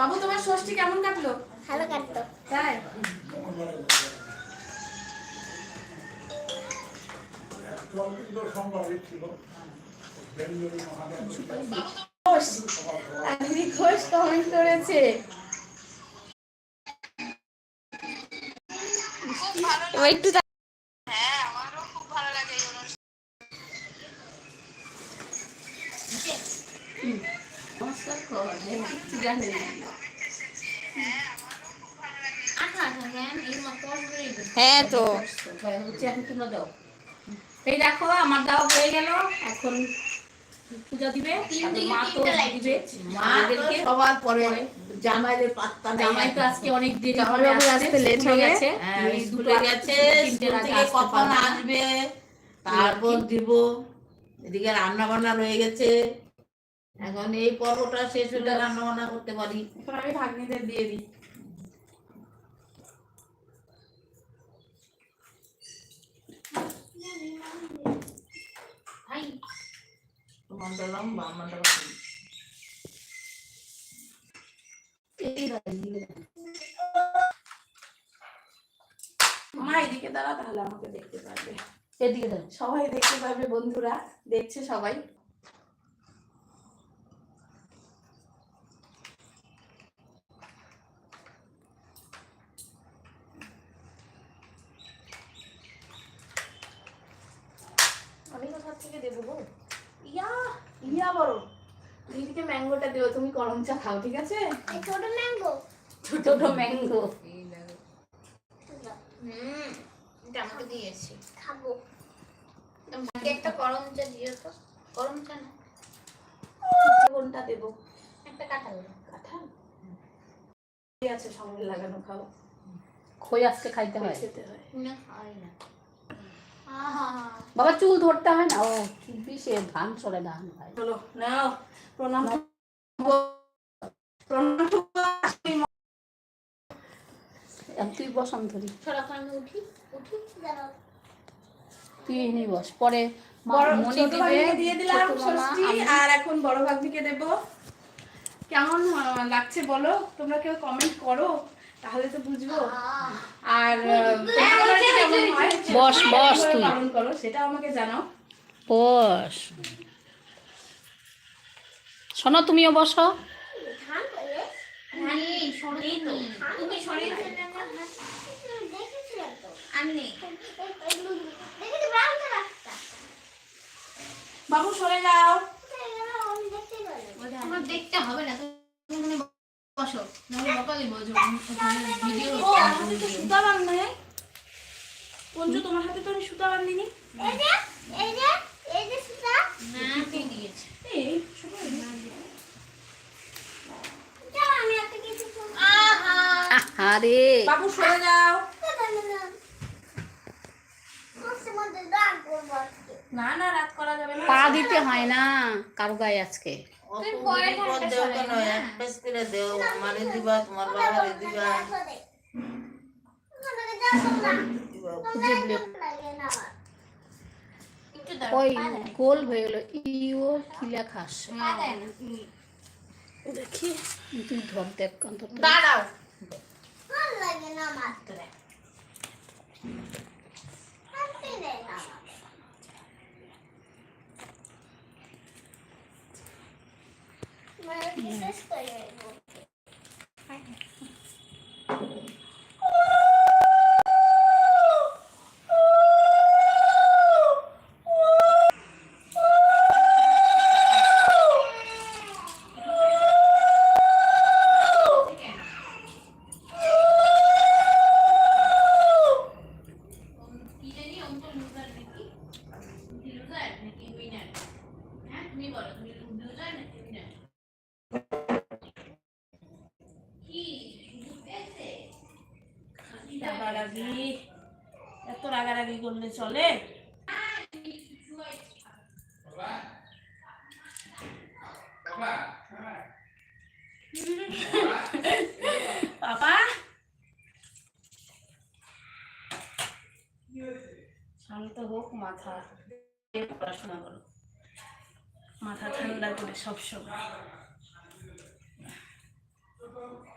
বাবু তোমার ষষ্ঠী কেমন কাটলো? ভালো কাটতো। তাই? ঘোষ কমেন্ট করেছে। একটু হ্যাঁ তো। এই দেখো আমার দাও হয়ে গেল। এখন পূজা দিবে মা তো দিবে। মা তো আমাদেরকে সবার পরে জামাইদের পাত্তা জামাই তো আজকে অনেক দেরি করে আসতে late হয়ে গেছে। হ্যাঁ, দুটো গেছে থেকে কখন আসবে? তারপর দিব। এদিকে রান্না বান্না রয়ে গেছে। এখন এই পর্বটা শেষ হলে রান্না বান্না করতে পারি। এখন আমি ভাগ্নিদের দিয়ে দিই। মা এদিকে দাঁড়া তাহলে আমাকে দেখতে পারবে। এদিকে সবাই দেখতে পারবে বন্ধুরা। দেখছে সবাই। দেবো গো। ইয়া। ইয়া বড়। দিদিকে ম্যাঙ্গোটা দেবো তুমি করম চা খাও ঠিক আছে? ছোট ম্যাঙ্গো। ছোট ছোট ম্যাঙ্গো। হুম। এটা আমাকে দিয়েছি। খাব। একটা গরম চা দিও তো। গরম চা না। কোনটা দেবো? একটা কাঁঠাল। কাঁঠাল? ঠিক আছে সঙ্গে লাগানো খাও। খই আজকে খাইতে হয়। খেতে হয়। না হয় না। বাবা চুল ধরতে হয় না ও চুল সে ধান সরে ধান ভাই চলো নাও প্রণাম। প্রণাম তুই বসান ধরি। আমি উঠি উঠি তুই এনে বস পরে মা- বড় মণি ছোট দিবে দিয়ে দিলাম ষষ্ঠী আর এখন বড় ভাগ্নিকে দেব। কেমন লাগছে বলো? তোমরা কেউ কমেন্ট করো তাহলে তো বুঝব। আর আহ, তোমাদের বাড়িতে কেমন হয়? বস, বস তুই। পালন করো সেটা আমাকে জানাও। বস। শোনো তুমিও বসো। বাবু সরে যাও। দেখতে তোমার দেখতে হবে না তুমি বসো। নাহলে বকা দিব যে ভিডিও ও আমার হাতে তো সুতা বাঁধ নেই পঞ্চু তোমার হাতে তো আমি সুতা বাঁধিনি এই যে এই যে এই যে সুতা না তুই দিয়েছে এই সবাই যাও আমি একটা কিছু আহা আরে বাবু সরে যাও। মধ্যে দান করব আজকে না না রাত করা যাবে না। পা দিতে হয় না কারও গায়ে আজকে। দেও কেন? এক পেস করে দেও। দিবা তোমার বাবারে দিবা ওই গোল হয়ে গেল। ইও কি লেখাস দেয় না দেখি। তুই ধর দেখ দাঁড়াও। কি রাগারাগি, এত রাগারাগি করলে চলে? বাবা শান্ত হোক, মাথা পড়াশোনা করো। মাথা ঠান্ডা করে সবসময়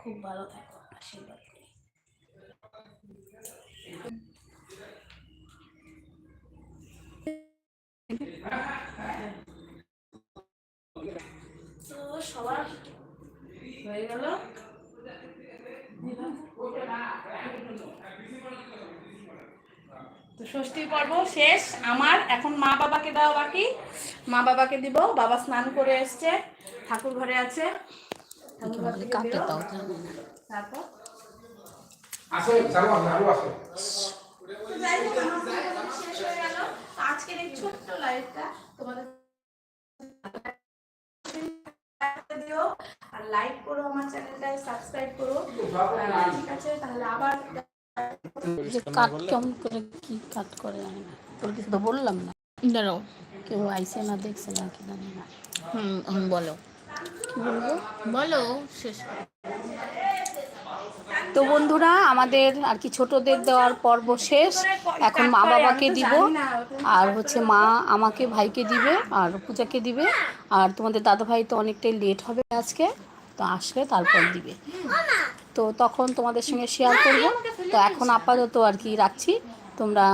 খুব ভালো থাকো, আশীর্বাদ। তো সবার হয়ে গেল। তো ষষ্ঠী পর্ব শেষ। আমার এখন মা বাবাকে দেওয়া বাকি। মা বাবাকে দিব। বাবা স্নান করে এসছে। ঠাকুর ঘরে আছে। ঠাকুর ঘর থেকে দাও। তারপর আসে চালু আসে আরও আসে তো যাই হোক আমার পুরো শেষ গেল। আজকের এই ছোট্ট লাইভটা তোমাদের দিও। আর লাইক করো আমার চ্যানেলটায় সাবস্ক্রাইব করো। ঠিক আছে তাহলে আবার যে কাট কেমন করে কি কাট করে জানি না। তোর কিছু তো বললাম না। দাঁড়াও। কেউ আইসে না দেখছে না কি জানি না। হুম হুম বলো। কি বলব? বলো শেষ। তো বন্ধুরা, আমাদের আর কি ছোটদের দেওয়ার পর্ব শেষ। এখন মা বাবাকে দিব, আর হচ্ছে মা আমাকে, ভাইকে দিবে, আর পূজাকে দিবে। আর তোমাদের দাদা ভাই তো অনেকটাই লেট হবে আজকে, তো আসলে তারপর দিবে। তো তখন তোমাদের সঙ্গে শেয়ার করব। তো এখন আপাতত আর কি রাখছি। তোমরা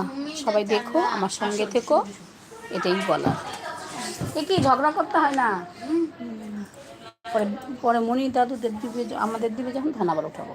সবাই দেখো, আমার সঙ্গে থেকো, এটাই বলার। এ কি, ঝগড়া করতে হয় না? পরে পরে মনি দাদুদের দিবে, আমাদের দিবে, যখন ধান আবার উঠাবো।